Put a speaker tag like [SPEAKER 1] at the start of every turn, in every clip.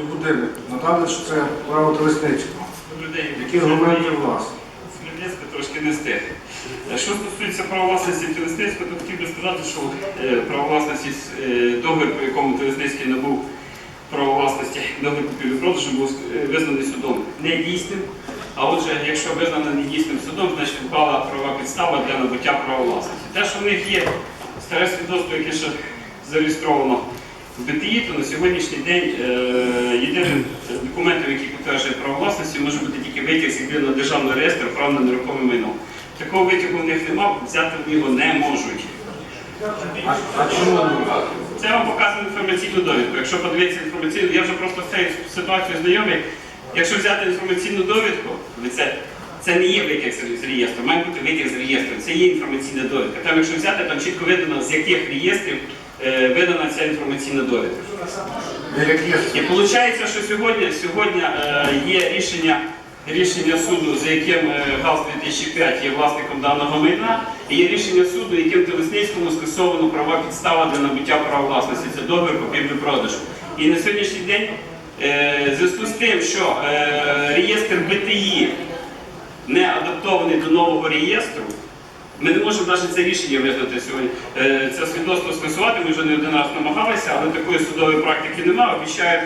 [SPEAKER 1] той будинок. Надали, що це право Телесницького.
[SPEAKER 2] людей,
[SPEAKER 1] Які аргументи у вас?
[SPEAKER 2] Смілецька трошки не стих. Е, Що стосується права власності Телесницького, то хотів би сказати, що е, право власності, е, договір, по якому Телесницький набув право власності, договір купівлі-продажу був е, визнаний судом недійсним. А отже, якщо визнано недійсним судом, значить впала права підстава для набуття права власності. Те, що в них є старе свідоцтво, яке ще зареєстровано в БТІ, то на сьогоднішній день е, єдиним документом, який підтверджує право власності, може бути тільки витяг з єдиного державного реєстру прав на нерухоме майно. Такого витягу в них немає, взяти в нього не можуть.
[SPEAKER 1] А, а чому?
[SPEAKER 2] Це вам показую інформаційну довідку. Якщо подивитися інформаційну, я вже просто з цією ситуацією знайомий. Якщо взяти інформаційну довідку, це, це не є витяг з реєстру, має бути витяг з реєстру. Це є інформаційна довідка. Там, якщо взяти, там чітко видано, з яких реєстрів е, видана ця інформаційна довідка. І виходить, що сьогодні, сьогодні е, є рішення, рішення суду, за яким е, ГАЗ-2005 є власником даного майна, і є рішення суду, яким Телесницькому скасовано права підстава для набуття права власності. Це договір купівлі-продажу. І на сьогоднішній день, е, в зв'язку з тим, що е, реєстр БТІ не адаптований до нового реєстру, ми не можемо навіть це рішення визнати сьогодні. Е, Це свідоцтво скасувати, ми вже не один раз намагалися, але такої судової практики немає. Обіцяють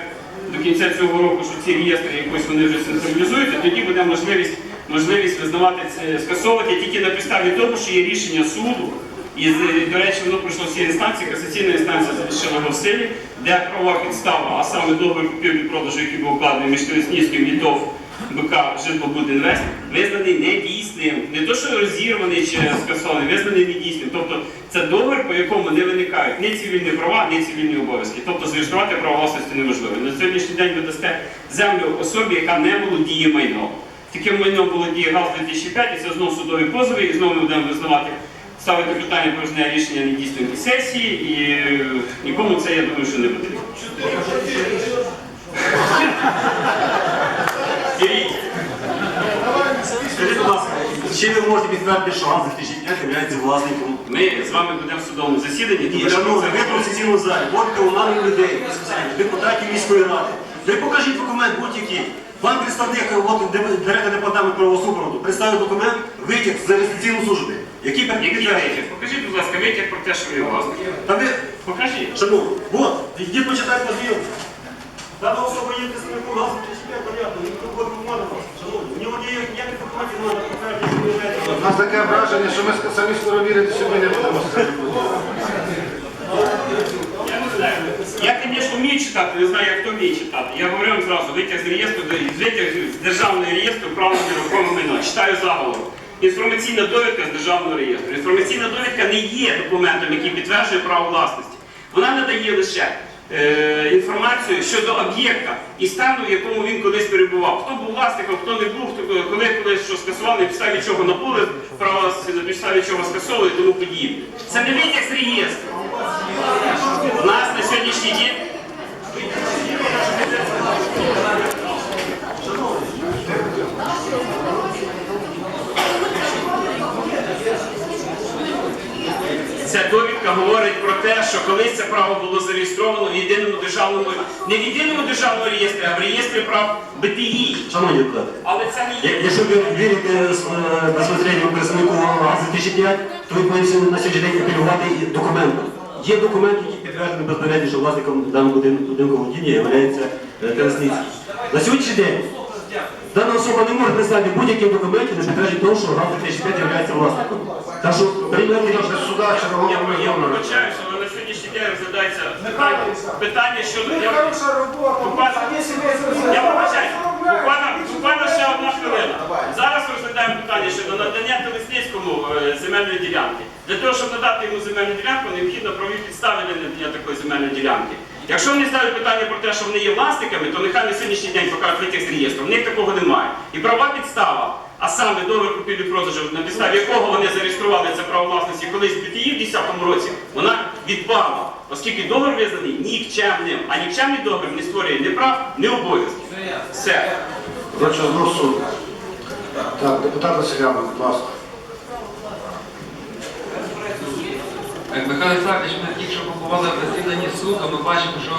[SPEAKER 2] до кінця цього року, що ці реєстри якось вони вже централізують, і тоді буде можливість, можливість визнавати це, скасовувати тільки на підставі того, що є рішення суду. І, до речі, воно пройшло всі інстанції, касаційна інстанція залишила його в силі, де права підстава, а саме договір купівлі-продажу, який був укладений між Колеснівським і ТОВ БК Житлобудінвест, визнаний недійсним. Не то, що розірваний чи скасований, визнаний недійсним. Тобто це договір, по якому не виникають ні цивільні права, ні цивільні обов'язки. Тобто зареєструвати право власності неможливо. На сьогоднішній день ви дасте землю особі, яка не володіє майном. Таким майном володіє ГАЗ 2005, і це знову судові позови, і знову ми будемо визнавати, ставити питання про зняття рішення недійсної сесії, і нікому це, я думаю, що не потрібно. Беріть.
[SPEAKER 3] Скажіть, будь ласка, чи ви можете підтвердити, що ГАЗ 2005 є власником?
[SPEAKER 2] Ми з вами будемо в судовому засіданні.
[SPEAKER 3] Ні, шановні, ви в сесійному залі, водите улами людей, безпосередньо, депутатів міської ради. Ви покажіть документ будь-який. Вам представник директор департаменту правосупроводу представив документ, витяг з реєстраційної служби, який
[SPEAKER 2] витяг? Покажіть, будь ласка, витяг про те, що ви власник.
[SPEAKER 3] Та ви,
[SPEAKER 2] Покажіть.
[SPEAKER 3] шановні, от, йдіть почитайте позвіл. Дана особа є представником ГАЗ 2005, понятно, ніхто буде обманути вас.
[SPEAKER 1] У нас таке враження, що ми самі скоро вірити собі не будемо.
[SPEAKER 2] Я звісно, вмію читати, не знаю, як хто вміє читати. Я говорю вам зразу, витяг з реєстру, витяг з державного реєстру права на нерухоме майно. Читаю заголовок. Інформаційна довідка з державного реєстру. Інформаційна довідка не є документом, який підтверджує право власності. Вона надає лише е, інформацію щодо об'єкта і стану, в якому він колись перебував. Хто був власником, хто не був, хто, коли колись що скасував, на підставі чого набули, право на підставі чого скасовували і тому подібне. Це не витяг з реєстру. У нас на сьогоднішній день Ця довідка говорить про те, що колись це право було зареєстровано в єдиному державному, не в єдиному державному реєстрі, а в реєстрі прав БТІ.
[SPEAKER 3] Шановні депутати,
[SPEAKER 2] Але це не
[SPEAKER 3] Я-
[SPEAKER 2] є.
[SPEAKER 3] Якщо ви вірите е, безпосередньо представнику ГАЗ 2005, то ви повинні на сьогоднішній день апелювати і документом. Є документ, який підтверджений безпосередньо, що власником даного будин- будинку володіння є Телесницький. На сьогоднішній день дана особа не може представити будь-який документ, не підтверджує того, що ГАЗ 2005 є власником. Так що приймайте рішення.
[SPEAKER 1] Суда чергового
[SPEAKER 2] Я,
[SPEAKER 1] прийому.
[SPEAKER 2] вибачаюся, але на сьогоднішній день розглядається питання, питання щодо. Я, буквально, я вибачаюся, буквально, буквально ще одна хвилина. Зараз розглядаємо питання щодо надання Телесницькому е, земельної ділянки. Для того, щоб надати йому земельну ділянку, необхідно праві підстави для надання такої земельної ділянки. Якщо вони ставлять питання про те, що вони є власниками, то нехай на сьогоднішній день покажуть витяг з реєстру. В них такого немає. І права підстава, а саме договір купівлі продажу, на підставі якого вони зареєстрували це право власності колись в БТІ в 2010 році, вона відпала, оскільки договір визнаний нікчемним. А нікчемний договір не створює ні прав, ні обов'язків. Все.
[SPEAKER 1] Коротше, знов суд. Так, депутат Василяна, будь ласка.
[SPEAKER 4] Михайло Олександрович, ми тільки що побували в засіданні суду, ми бачимо, що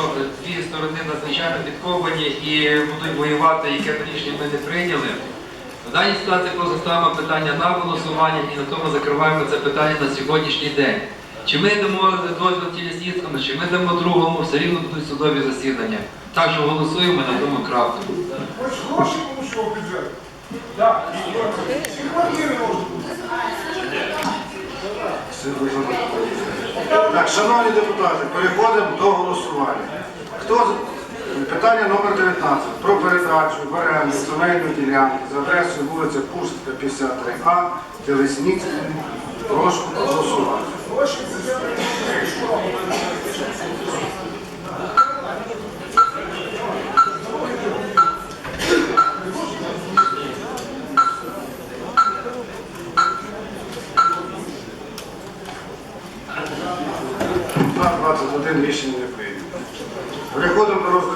[SPEAKER 4] дві сторони надзвичайно підковані і будуть воювати, яке рішення ми не прийняли. Даній ситуації просто ставимо питання на голосування і на тому закриваємо це питання на сьогоднішній день. Чи ми дамо дозвіл тілесніцькому, чи ми дамо другому, все рівно будуть судові засідання. Так що голосуємо на тому крапку.
[SPEAKER 5] Хоч гроші получив бюджет. Так, всі квартири можуть бути.
[SPEAKER 1] Все дуже добре. Так, шановні депутати, переходимо до голосування. Хто Питання номер 19 про передачу в оренду земельної ділянки за адресою вулиця Пустка, 53А, Телесніцький. Прошу голосувати.
[SPEAKER 5] За 21 рішення не прийнято. Переходимо до розгляду.